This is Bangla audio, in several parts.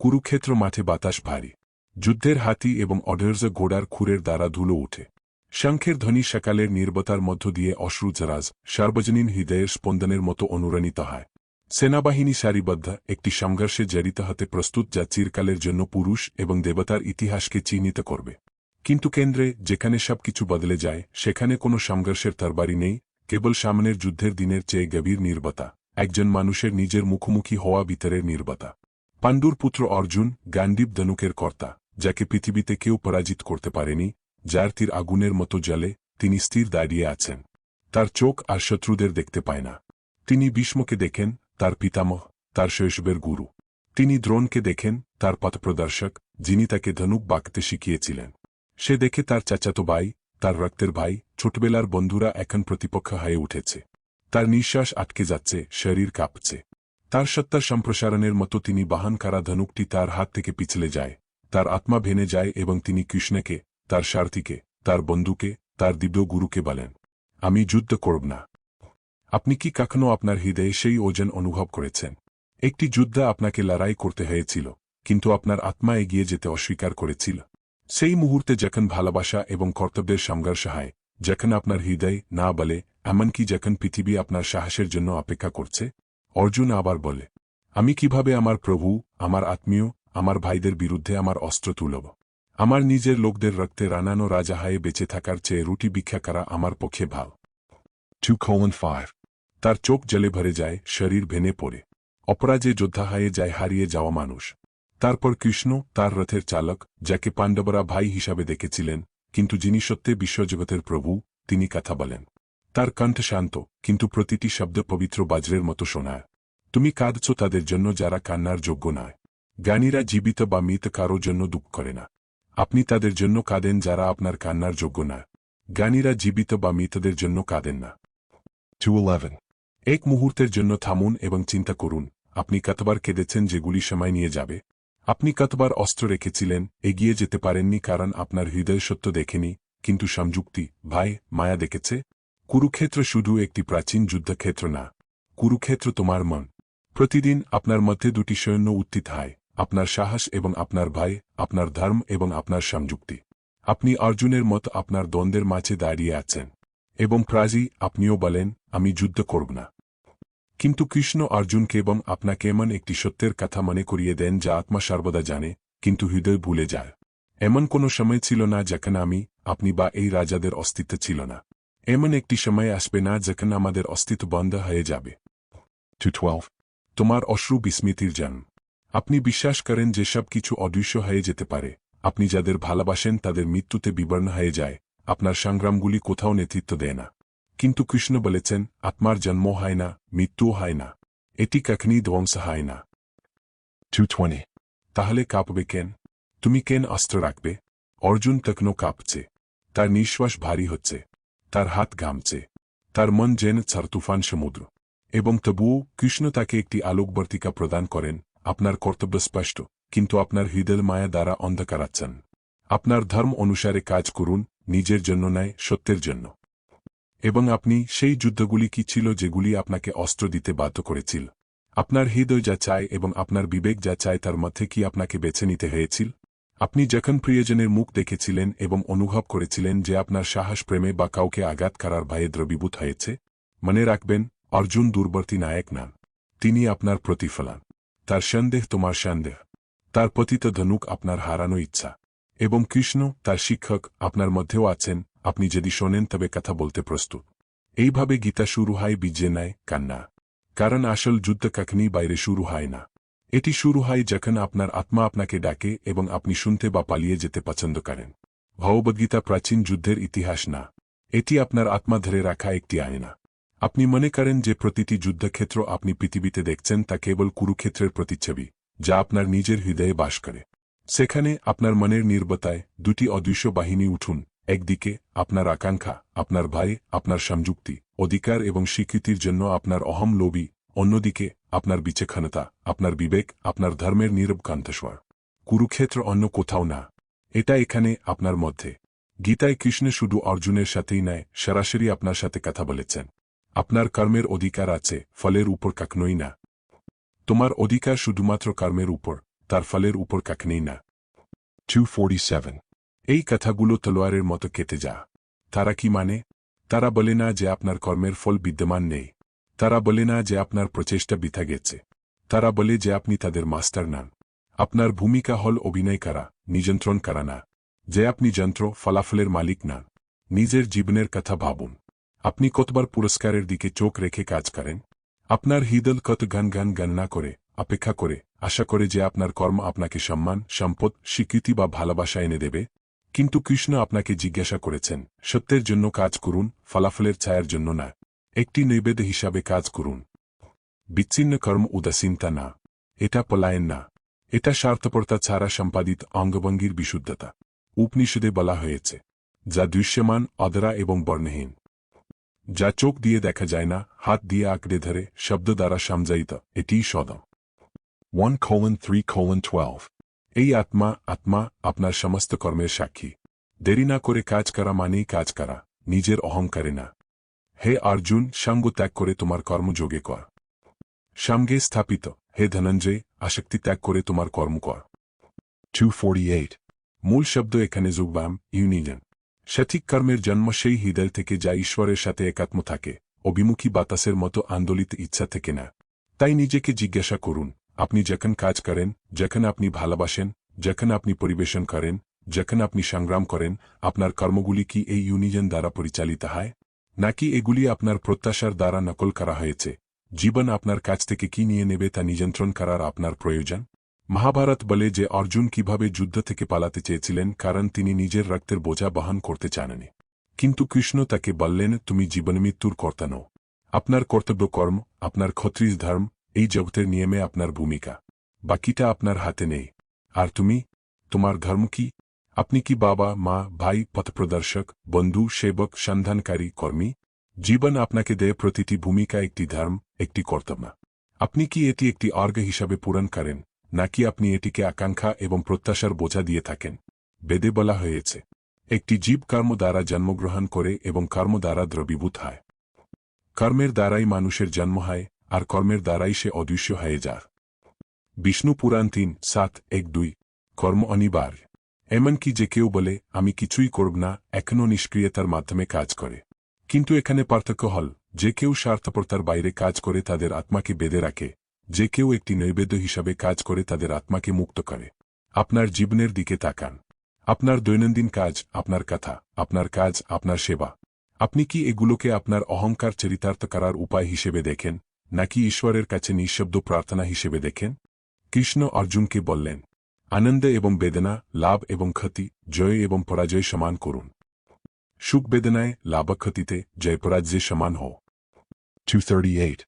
কুরুক্ষেত্র মাঠে বাতাস ভারী। যুদ্ধের হাতি এবং অডের্জ ঘোড়ার খুরের দ্বারা ধুলো ওঠে। শঙ্খের ধ্বনি সকালের নির্বতার মধ্য দিয়ে অশ্রুজরাজ সার্বজনীন হৃদয়ের স্পন্দনের মতো অনুরণিত হয়। সেনাবাহিনী সারিবদ্ধ, একটি সংঘর্ষে জড়িত হতে প্রস্তুত যা চিরকালের জন্য পুরুষ এবং দেবতার ইতিহাসকে চিহ্নিত করবে। কিন্তু কেন্দ্রে যেখানে সবকিছু বদলে যায়, সেখানে কোনো সংঘর্ষের তরবারি নেই, কেবল সামনের যুদ্ধের দিনের চেয়ে গভীর নির্বতা, একজন মানুষের নিজের মুখোমুখি হওয়া ভিতরের নির্বতা। পাণ্ডুর পুত্র অর্জুন গান্ডীব ধনুকের কর্তা, যাকে পৃথিবীতে কেউ পরাজিত করতে পারেনি, যার তীর আগুনের মতো জলে তিনি স্থির দাঁড়িয়ে আছেন। তার চোখ আর শত্রুদের দেখতে পায় না। তিনি ভীষ্মকে দেখেন, তার পিতামহ, তার শৈশবের গুরু। তিনি দ্রোণকে দেখেন, তার পথপ্রদর্শক, যিনি তাকে ধনুক বাঁকতে শিখিয়েছিলেন। সে দেখে তার চাচাতো ভাই, তার রক্তের ভাই, ছোটবেলার বন্ধুরা এখন প্রতিপক্ষ হয়ে উঠেছে। তার নিঃশ্বাস আটকে যাচ্ছে, শরীর কাঁপছে। তার সত্তার সম্প্রসারণের মতো তিনি বাহন করা ধনুকটি তার হাত থেকে পিছলে যায়। তার আত্মা ভেনে যায় এবং তিনি কৃষ্ণকে, তার সারথীকে, তার বন্ধুকে, তার দিব্য গুরুকে বলেন, আমি যুদ্ধ করব না। আপনি কি কখনো আপনার হৃদয়ে সেই ওজন অনুভব করেছেন? একটি যুদ্ধ আপনাকে লড়াই করতে হয়েছিল, কিন্তু আপনার আত্মা এগিয়ে যেতে অস্বীকার করেছিল। সেই মুহূর্তে যখন ভালোবাসা এবং কর্তব্যের সংঘর্ষ হয়, যখন আপনার হৃদয় না বলে, এমনকি যখন পৃথিবী আপনার সাহসের জন্য অপেক্ষা করছে অর্জুন আবার বলে, আমি কীভাবে আমার প্রভু, আমার আত্মীয়, আমার ভাইদের বিরুদ্ধে আমার অস্ত্র তুলব? আমার নিজের লোকদের রক্তে রানানো রাজা হায়ে বেঁচে থাকার চেয়ে রুটি ভিক্ষা করা আমার পক্ষে ভালো। Two colon five. তার চোখ জলে ভরে যায়, শরীর ভেনে পড়ে। অপরাজে যোদ্ধা হায়ে যায় হারিয়ে যাওয়া মানুষ। তারপর কৃষ্ণ, তার রথের চালক, যাকে পাণ্ডবরা ভাই হিসাবে দেখেছিলেন, কিন্তু যিনি সত্যে বিশ্বজগতের প্রভু, তিনি কথা বলেন। তার কণ্ঠ শান্ত কিন্তু প্রতিটি শব্দ পবিত্র বাজরের মতো শোনায়। তুমি কাঁদছ তাদের জন্য যারা কান্নার যোগ্য নয়। জ্ঞানীরা জীবিত বা মৃত কারও জন্য দুঃখ করে না। আপনি তাদের জন্য কাঁদেন যারা আপনার কান্নার যোগ্য না জ্ঞানীরা জীবিত বা মৃতদের জন্য কাঁদেন না। টু ইলেভেন এক মুহূর্তের জন্য থামুন এবং চিন্তা করুন আপনি কতবার কেঁদেছেন যেগুলি সময় নিয়ে যাবে? আপনি কতবার অস্ত্র রেখেছিলেন এগিয়ে যেতে পারেননি কারণ আপনার হৃদয় সত্য দেখেনি কিন্তু সংযুক্তি ভাই মায়া দেখেছে? কুরুক্ষেত্র শুধু একটি প্রাচীন যুদ্ধক্ষেত্র না, কুরুক্ষেত্র তোমার মন। প্রতিদিন আপনার মধ্যে দুটি সৈন্য উত্থিত হয়, আপনার সাহস এবং আপনার ভাই আপনার ধর্ম এবং আপনার সংযুক্তি। আপনি অর্জুনের মত আপনার দ্বন্দ্বের মাঝে দাঁড়িয়ে আছেন। এবং প্রাজি আপনিও বলেন, আমি যুদ্ধ করব না। কিন্তু কৃষ্ণ অর্জুনকে এবং আপনাকে এমন একটি সত্যের কথা মনে করিয়ে দেন যা আত্মা সর্বদা জানে, কিন্তু হৃদয় ভুলে যায়। এমন কোনো সময় ছিল না যখন আমি, আপনি বা এই রাজাদের অস্তিত্ব ছিল না। এমন একটি সময় আসবে না যখন আমাদের অস্তিত্ব বন্ধ হয়ে যাবে। টু টুয়েলভ তোমার অশ্রু বিস্মৃতির যান আপনি বিশ্বাস করেন যে সব কিছু অদৃশ্য হয়ে যেতে পারে। আপনি যাদের ভালোবাসেন তাদের মৃত্যুতে বিবর্ণ হয়ে যায়। আপনার সংগ্রামগুলি কোথাও নেতৃত্ব দেয় না। কিন্তু কৃষ্ণ বলেছেন, আত্মার জন্ম হয় না, মৃত্যুও হয় না। এটি কখনই ধ্বংস হয় না। টু তাহলে কাঁপবে কেন? তুমি কেন অস্ত্র রাখবে? অর্জুন তখনও কাঁপছে। তার নিঃশ্বাস ভারী হচ্ছে। তার হাত ঘামছে তার মন যেন তুফান সমুদ্র। এবং তবুও কৃষ্ণ তাকে একটি আলোকবর্তিকা প্রদান করেন, আপনার কর্তব্য স্পষ্ট, কিন্তু আপনার হৃদয় মায়া দ্বারা অন্ধকারাচ্ছেন আপনার ধর্ম অনুসারে কাজ করুন, নিজের জন্য নয়, সত্যের জন্য। এবং আপনি সেই যুদ্ধগুলি কি ছিল যেগুলি আপনাকে অস্ত্র দিতে বাধ্য করেছিল? আপনার হৃদয় যা চায় এবং আপনার বিবেক যা চায় তার মধ্যে কি আপনাকে বেছে নিতে হয়েছিল? আপনি যখন প্রিয়জনের মুখ দেখেছিলেন এবং অনুভব করেছিলেন যে আপনার সাহস প্রেমে বা কাউকে আঘাত করার ভয়ে দ্রবীভূত হয়েছে, মনে রাখবেন, অর্জুন দুর্বর্তী নায়ক নান তিনি আপনার প্রতিফলন। তার সন্দেহ তোমার সন্দেহ। তার পতিত ধনুক আপনার হারানো ইচ্ছা। এবং কৃষ্ণ, তার শিক্ষক, আপনার মধ্যেও আছেন, আপনি যদি শোনেন তবে কথা বলতে প্রস্তুত। এইভাবে গীতা শুরু হয় বীজে নেয় কান্না। কারণ আসল যুদ্ধ কখনই বাইরে শুরু হয় না। এটি শুরু হয় যখন আপনার আত্মা আপনাকে ডাকে এবং আপনি শুনতে বা পালিয়ে যেতে পছন্দ করেন। ভগবদ্গীতা প্রাচীন যুদ্ধের ইতিহাস না। এটি আপনার আত্মা ধরে রাখা একটি আয়না। আপনি মনে করেন যে প্রতিটি যুদ্ধক্ষেত্র আপনি পৃথিবীতে দেখছেন তা কেবল কুরুক্ষেত্রের প্রতিচ্ছবি, যা আপনার নিজের হৃদয়ে বাস করে। সেখানে আপনার মনের নির্বতায় দুটি অদৃশ্য বাহিনী উঠুন, একদিকে আপনার আকাঙ্ক্ষা, আপনার ভয়, আপনার সংযুক্তি, অধিকার এবং স্বীকৃতির জন্য আপনার অহম লোভী অন্যদিকে, আপনার বিচক্ষণতা আপনার বিবেক, আপনার ধর্মের নীরব কান্থস্বর কুরুক্ষেত্র অন্য কোথাও না। এটা এখানে আপনার মধ্যে। গীতায় কৃষ্ণ শুধু অর্জুনের সাথেই নেয়, সরাসরি আপনার সাথে কথা বলেছেন। আপনার কর্মের অধিকার আছে, ফলের উপর কাকনই না। তোমার অধিকার শুধুমাত্র কর্মের উপর, তার ফলের উপর কাকনেই না। 247. এই কথাগুলো তলোয়ারের মতো কেটে যা। তারা কি মানে? তারা বলে না যে আপনার কর্মের ফল বিদ্যমান নেই। তারা বলে না যে আপনার প্রচেষ্টা বিথা গেছে। তারা বলে যে আপনি তাদের মাস্টার নান। আপনার ভূমিকা হল অভিনয় করা, নিযন্ত্রণ করা না। যে আপনি যন্ত্র, ফলাফলের মালিক না। নিজের জীবনের কথা ভাবুন। আপনি কতবার পুরস্কারের দিকে চোখ রেখে কাজ করেন? আপনার হৃদল কত গান গান গণনা করে, অপেক্ষা করে, আশা করে যে আপনার কর্ম আপনাকে সম্মান, সম্পদ, স্বীকৃতি বা ভালোবাসা এনে দেবে? কিন্তু কৃষ্ণ আপনাকে জিজ্ঞাসা করেছেন, সত্যের জন্য কাজ করুন, ফলাফলের ছায়ার জন্য না। একটি নৈবেদ্য হিসাবে কাজ করুন। বিচ্ছিন্ন কর্ম উদাসীনতা না। এটা পলায়ন না। এটা স্বার্থপরতা ছাড়া সম্পাদিত অঙ্গভঙ্গির বিশুদ্ধতা। উপনিষদে বলা হয়েছে, যা দৃশ্যমান অদরা এবং বর্ণহীন। যা চোখ দিয়ে দেখা যায় না, হাত দিয়ে আঁকড়ে ধরে, শব্দ দ্বারা সমজায়িত এটিই সদম। 1 colon 3 colon 12. এই আত্মা আত্মা, আপনার সমস্ত কর্মের সাক্ষী। দেরি না করে কাজ করা মানেই কাজ করা, নিজের অহংকারে না। হে অর্জুন সঙ্গ ত্যাগ করে তোমার কর্মযোগে কর। সঙ্গে স্থাপিত, হে ধনঞ্জয়, আসক্তি ত্যাগ করে তোমার কর্ম কর। 248. মূল শব্দ এখানে যোগবাম ইউনিয়ন সঠিক কর্মের জন্ম সেই হৃদয় থেকে যা ঈশ্বরের সাথে একাত্ম থাকে, অভিমুখী বাতাসের মতো আন্দোলিত ইচ্ছা থেকে না। তাই নিজেকে জিজ্ঞাসা করুন, আপনি যখন কাজ করেন, যখন আপনি ভালোবাসেন, যখন আপনি পরিবেশন করেন, যখন আপনি সংগ্রাম করেন, আপনার কর্মগুলি কি এই ইউনিজন দ্বারা পরিচালিত হয়? নাকি এগুলি আপনার প্রত্যাশার দ্বারা নকল করা হয়েছে? জীবন আপনার কাছ থেকে কি নিয়ে নেবে তা নিয়ন্ত্রণ করার আপনার প্রয়োজন? মহাভারত বলে যে অর্জুন কীভাবে যুদ্ধ থেকে পালাতে চেয়েছিলেন, কারণ তিনি নিজের রক্তের বোঝা বহন করতে চাননি। কিন্তু কৃষ্ণ তাকে বললেন, তুমি জীবনমৃত্যুর কর্তা নও। আপনার কর্তব্য কর্ম, আপনার ক্ষত্রিয় ধর্ম, এই জগতের নিয়মে আপনার ভূমিকা। বাকিটা আপনার হাতে নেই। আর তুমি? তোমার ধর্ম কি? আপনি কি বাবা, মা, ভাই, পথপ্রদর্শক, বন্ধু, সেবক, সন্ধানকারী, কর্মী? জীবন আপনাকে দেয় প্রতিটি ভূমিকা একটি ধর্ম, একটি কর্তব্য। আপনি কি এটি একটি অর্গ হিসাবে পূরণ করেন, নাকি আপনি এটিকে আকাঙ্ক্ষা এবং প্রত্যাশার বোঝা দিয়ে থাকেন? বেদে বলা হয়েছে, একটি জীব কর্ম দ্বারা জন্মগ্রহণ করে এবং কর্ম দ্বারা দ্রবীভূত হয়। কর্মের দ্বারাই মানুষের জন্ম হয়, আর কর্মের দ্বারাই সে অদৃশ্য হয়ে যায়। বিষ্ণু পুরাণ তিন, সাত, এক, দুই, কর্ম অনিবার্য। এমনকি যে কেউ বলে, আমি কিছুই করব না এখনও নিষ্ক্রিয়তার মাধ্যমে কাজ করে। কিন্তু এখানে পার্থক্য হল, যে কেউ স্বার্থপরতার বাইরে কাজ করে তাদের আত্মাকে বেঁধে রাখে, যে কেউ একটি নৈবেদ্য হিসাবে কাজ করে তাদের আত্মাকে মুক্ত করে। আপনার জীবনের দিকে তাকান। আপনার দৈনন্দিন কাজ, আপনার কথা, আপনার কাজ, আপনার সেবা। আপনি কি এগুলোকে আপনার অহংকার চরিতার্থ করার উপায় হিসেবে দেখেন, নাকি ঈশ্বরের কাছে নিঃশব্দ প্রার্থনা হিসেবে দেখেন? কৃষ্ণ অর্জুনকে বললেন আনন্দ এবং বেদনা, লাভ এবং ক্ষতি, জয় এবং পরাজয় সমান করুন। সুখ বেদনায় লাভ ক্ষতিতে জয় পরাজয় সমান হও। 238.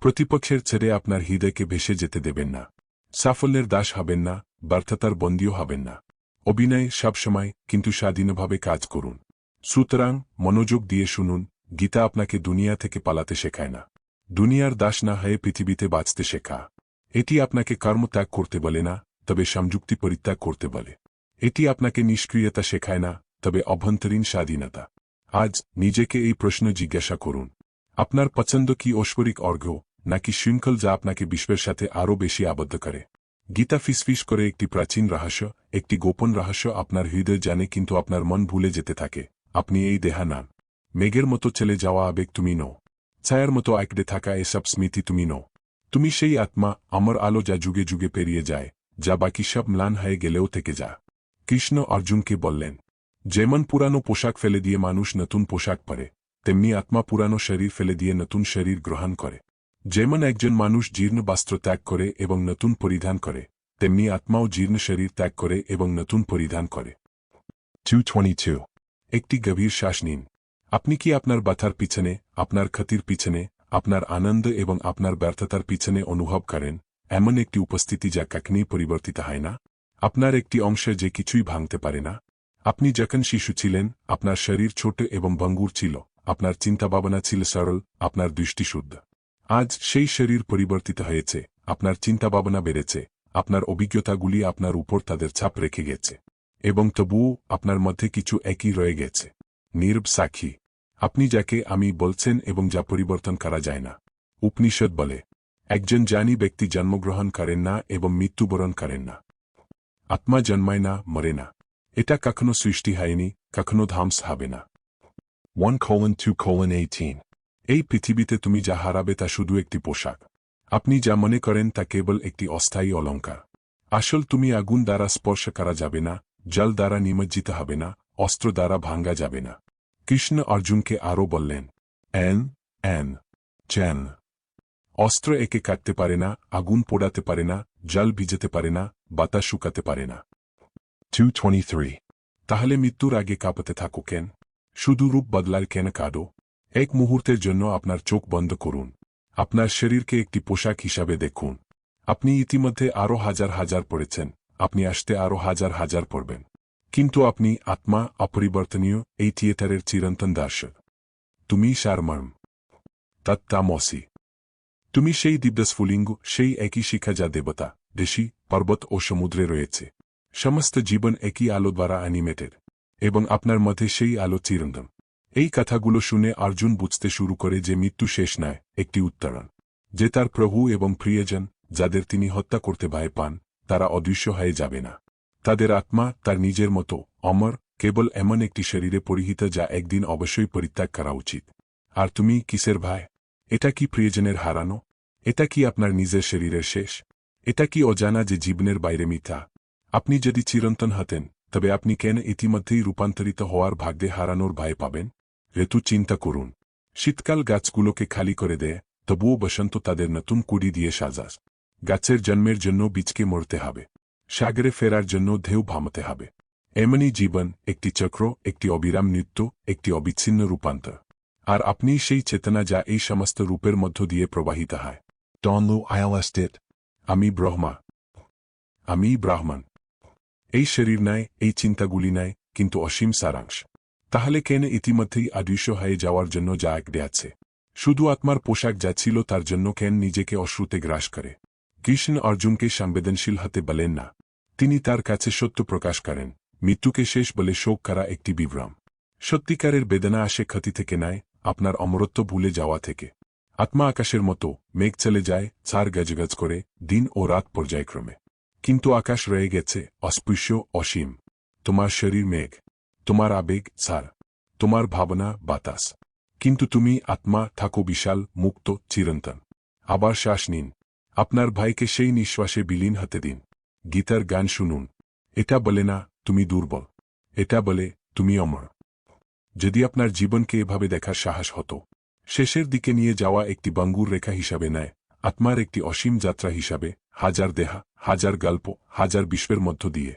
প্রতিপক্ষের ছেড়ে আপনার হৃদয়কে ভেসে যেতে দেবেন না। সাফল্যের দাস হবেন না, ব্যর্থতার বন্দীও হবেন না। অভিনয় সবসময় কিন্তু স্বাধীনভাবে কাজ করুন। সুতরাং, মনোযোগ দিয়ে শুনুন, গীতা আপনাকে দুনিয়া থেকে পালাতে শেখায় না। দুনিয়ার দাস না হয়ে পৃথিবীতে বাঁচতে শেখা। এটি আপনাকে কর্মত্যাগ করতে বলে না তবে সংযুক্তি পরিত্যাগ করতে বলে। এটি আপনাকে নিষ্ক্রিয়তা শেখায় না, তবে অভ্যন্তরীণ স্বাধীনতা। আজ নিজেকে এই প্রশ্ন জিজ্ঞাসা করুন। আপনার পছন্দ কি ঐশ্বরিক অর্ঘ্য নাকি শৃঙ্খল যা আপনাকে বিশ্বের সাথে আরও বেশি আবদ্ধ করে? গীতা ফিসফিস করে একটি প্রাচীন রহস্য, একটি গোপন রহস্য আপনার হৃদয় জানে কিন্তু আপনার মন ভুলে যেতে থাকে। আপনি এই দেহা নান। মেঘের মতো চলে যাওয়া আবেগ তুমি নও। ছায়ার মতো আঁকড়ে থাকা এসব স্মৃতি তুমি নও। তুমি সেই আত্মা, অমর আলো যা যুগে যুগে পেরিয়ে যায়। যা বাকি সব ম্লান হয়ে গেলেও থেকে যা। কৃষ্ণ অর্জুনকে বললেন যেমন পুরানো পোশাক ফেলে দিয়ে মানুষ নতুন পোশাক পরে তেমনি আত্মা পুরানো শরীর ফেলে দিয়ে নতুন শরীর গ্রহণ করে। যেমন একজন মানুষ জীর্ণ বস্ত্র ত্যাগ করে এবং নতুন পরিধান করে তেমনি আত্মাও জীর্ণ শরীর ত্যাগ করে এবং নতুন পরিধান করে। 222. একটি গভীর শ্বাস নিন। আপনি কি আপনার ব্যথার পিছনে আপনার ক্ষতির পিছনে আপনার আনন্দ এবং আপনার ব্যর্থতার পিছনে অনুভব করেন? এমন একটি উপস্থিতি যা কাকনেই পরিবর্তিত হয় না। আপনার একটি অংশে যে কিছুই ভাঙতে পারে না। আপনি যখন শিশু ছিলেন, আপনার শরীর ছোট এবং ভঙ্গুর ছিল। আপনার চিন্তাভাবনা ছিল সরল, আপনার দৃষ্টিশুদ্ধ আজ সেই শরীর পরিবর্তিত হয়েছে, আপনার চিন্তাভাবনা বেড়েছে, আপনার অভিজ্ঞতাগুলি আপনার উপর তাদের ছাপ রেখে গেছে। এবং তবুও আপনার মধ্যে কিছু একই রয়ে গেছে। নির্ব সাক্ষী। আপনি যাকে আমি বলছেন এবং যা পরিবর্তন করা যায় না। উপনিষদ বলে একজন জানি ব্যক্তি জন্মগ্রহণ করেন না এবং মৃত্যুবরণ করেন না। আত্মা জন্মায় না, মরে না। এটা কখনো সৃষ্টি হয়নি, কখনো ধ্বংস হবে না। 1 colon 2 colon 18. এই পৃথিবীতে তুমি যা হারাবে তা শুধু একটি পোশাক। আপনি যা মনে করেন তা কেবল একটি অস্থায়ী অলঙ্কার আসল তুমি আগুন দ্বারা স্পর্শ করা যাবে না, জল দ্বারা নিমজ্জিত হবে না, অস্ত্র দ্বারা ভাঙ্গা যাবে না। কৃষ্ণ অর্জুনকে আরও বললেন, এন এন চ্যান অস্ত্র একে কাটতে পারে না, আগুন পোড়াতে পারে না, জল ভিজেতে পারে না, বাতাস শুকাতে পারে না। 223. তাহলে মৃত্যুর আগে কাঁপাতে থাকো কেন? শুধু রূপ বদলার কেন কাঁদো? এক মুহূর্তের জন্য আপনার চোখ বন্ধ করুন। আপনার শরীরকে একটি পোশাক হিসাবে দেখুন। আপনি ইতিমধ্যে আরও হাজার হাজার পড়েছেন, আপনি আসতে আরও হাজার হাজার পড়বেন। কিন্তু আপনি আত্মা অপরিবর্তনীয়, এই থিয়েটারের চিরন্তন দর্শক তুমি সারমর্ম। তত্তামসি। তুমি সেই দিব্যস্ফুলিঙ্গ, সেই একই শিখা যা দেবতা, ঋষি, পর্বত ও সমুদ্রে রয়েছে। সমস্ত জীবন একই আলো দ্বারা অ্যানিমেটেড এবং আপনার মধ্যে সেই আলো চিরন্তন। এই কথাগুলো শুনে অর্জুন বুঝতে শুরু করে যে মৃত্যু শেষ নয়, একটি উত্তরণ। যে তার প্রভু এবং প্রিয়জন, যাদের তিনি হত্যা করতে ভয় পান, তারা অদৃশ্য হয়ে যাবে না। তাদের আত্মা, তার নিজের মতো, অমর, কেবল এমন একটি শরীরে পরিহিত যা একদিন অবশ্যই পরিত্যাগ করা উচিত। আর তুমি কিসের ভাই? এটা কি প্রিয়জনের হারানো? এটা কি আপনার নিজের শরীরের শেষ? এটা কি অজানা যে জীবনের বাইরে মিথ্যা? আপনি যদি চিরন্তন হতেন, তবে আপনি কেন ইতিমধ্যেই রূপান্তরিত হওয়ার ভাগ্যে হারানোর ভয় পাবেন? ঋতু, চিন্তা করুন। শীতকাল গাছগুলোকে খালি করে দেয়, তবুও বসন্ত তাদের নতুন কুড়ি দিয়ে সাজাস। গাছের জন্মের জন্য বীজকে মরতে হবে। সাগরে ফেরার জন্য ঢেউ ভামতে হবে। এমনই জীবন, একটি চক্র, একটি অবিরাম নৃত্য, একটি অবিচ্ছিন্ন রূপান্তর। আর আপনি সেই চেতনা যা এই সমস্ত রূপের মধ্য দিয়ে প্রবাহিত হয়। Donlu ilstit. আমি ব্রহ্মা আমি ব্রাহ্মণ এই শরীর নাই এই চিন্তাগুলি নাই কিন্তু অসীম সারাংশ। তাহলে কেন ইতিমধ্যেই অদৃশ্য হয়ে যাওয়ার জন্য যা একডে আছে শুধু আত্মার পোশাক যা ছিল তার জন্য কেন নিজেকে অশ্রুতে গ্রাস করে? কৃষ্ণ অর্জুনকে সংবেদনশীল হতে বলেন না। তিনি তার কাছে সত্য প্রকাশ করেন, মৃত্যুকে শেষ বলে শোক করা একটি বিভ্রম। সত্যিকারের বেদনা আসে ক্ষতি থেকে নয় আপনার অমরত্ব ভুলে যাওয়া থেকে। আত্মা আকাশের মতো, মেঘ চলে যায় চার গজগজ করে, দিন ও রাত পর্যায়ক্রমে। কিন্তু আকাশ রয়ে গেছে, অস্পৃশ্য, অসীম। তোমার শরীর মেঘ, তোমার আবেগ সার তোমার ভাবনা বাতাস। কিন্তু তুমি আত্মা থাকো বিশাল, মুক্ত, চিরন্তন। আবার শ্বাস নিন। আপনার ভাইকে সেই নিঃশ্বাসে বিলীন হতে দিন। গীতার গান শুনুন। এটা বলে না, তুমি দুর্বল। এটা বলে, তুমি অমর। যদি আপনার জীবনকে এভাবে দেখার সাহস হতো শেষের দিকে নিয়ে যাওয়া একটি বাঙ্গুর রেখা হিসাবে নেয়। আত্মার একটি অসীম যাত্রা হিসাবে, হাজার দেহা, হাজার গল্প, হাজার বিশ্বের মধ্য দিয়ে।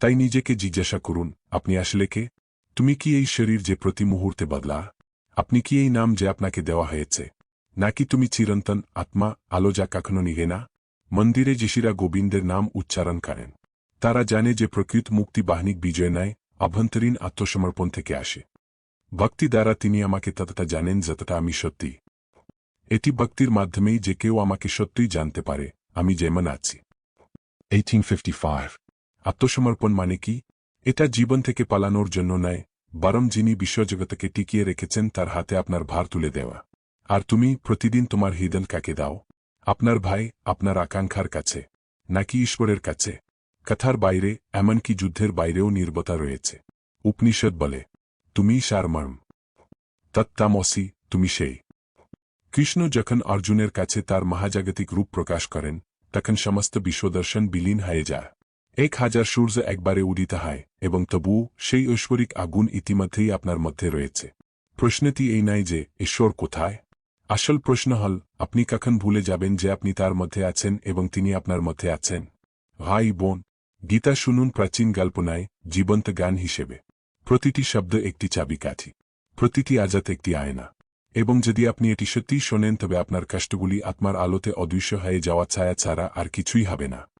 তাই নিজেকে জিজ্ঞাসা করুন, আপনি আসলে কে? তুমি কি এই শরীর যে প্রতি মুহূর্তে বদলা? আপনি কি এই নাম যে আপনাকে দেওয়া হয়েছে? নাকি তুমি চিরন্তন আত্মা, আলো যা কখনো নিগে না? মন্দিরে যিশিরা গোবিন্দের নাম উচ্চারণ করেন। তারা জানে যে প্রকৃত মুক্তি বাহিনীক বিজয় নেয় অভ্যন্তরীণ আত্মসমর্পণ থেকে আসে। ভক্তি দ্বারা তিনি আমাকে ততটা জানেন যতটা আমি সত্যি। এটি ভক্তির মাধ্যমেই যে কেউ আমাকে সত্যিই জানতে পারে, আমি যেমন আছি। 1855. আত্মসমর্পণ মানে কি? এটা জীবন থেকে পালানোর জন্য নয়, বরং যিনি বিশ্বজগতকে টিকিয়ে রেখেছেন তার হাতে আপনার ভার তুলে দেওয়া। আর তুমি প্রতিদিন তোমার হৃদয় কাকে দাও? আপনার ভাই, আপনার আকাঙ্ক্ষার কাছে, নাকি ঈশ্বরের কাছে? কথার বাইরে, এমনকি যুদ্ধের বাইরেও নির্বতা রয়েছে। উপনিষদ বলে তুমি সারমর্ম। তত্তামসি, তুমি সেই। কৃষ্ণ যখন অর্জুনের কাছে তার মহাজাগতিক রূপ প্রকাশ করেন, তখন সমস্ত বিশ্বদর্শন বিলীন হয়ে যায়। এক হাজার সূর্য একবারে উদিত হয়, এবং তবু সেই ঐশ্বরিক আগুন ইতিমধ্যেই আপনার মধ্যে রয়েছে। প্রশ্নটি এই নাই যে, ঈশ্বর কোথায়? আসল প্রশ্ন হল, আপনি কখন ভুলে যাবেন যে আপনি তার মধ্যে আছেন এবং তিনি আপনার মধ্যে আছেন? ভাই বোন, গীতা শুনুন প্রাচীন গল্পনায়, জীবন্ত গান হিসেবে। প্রতিটি শব্দ একটি চাবিকাঠি প্রতিটি আজাত একটি আয়না। এবং যদি আপনি এটি সত্যিই শোনেন, তবে আপনার কষ্টগুলি আত্মার আলোতে অদৃশ্য হয়ে যাওয়া ছায়া ছাড়া আর কিছুই হবে না।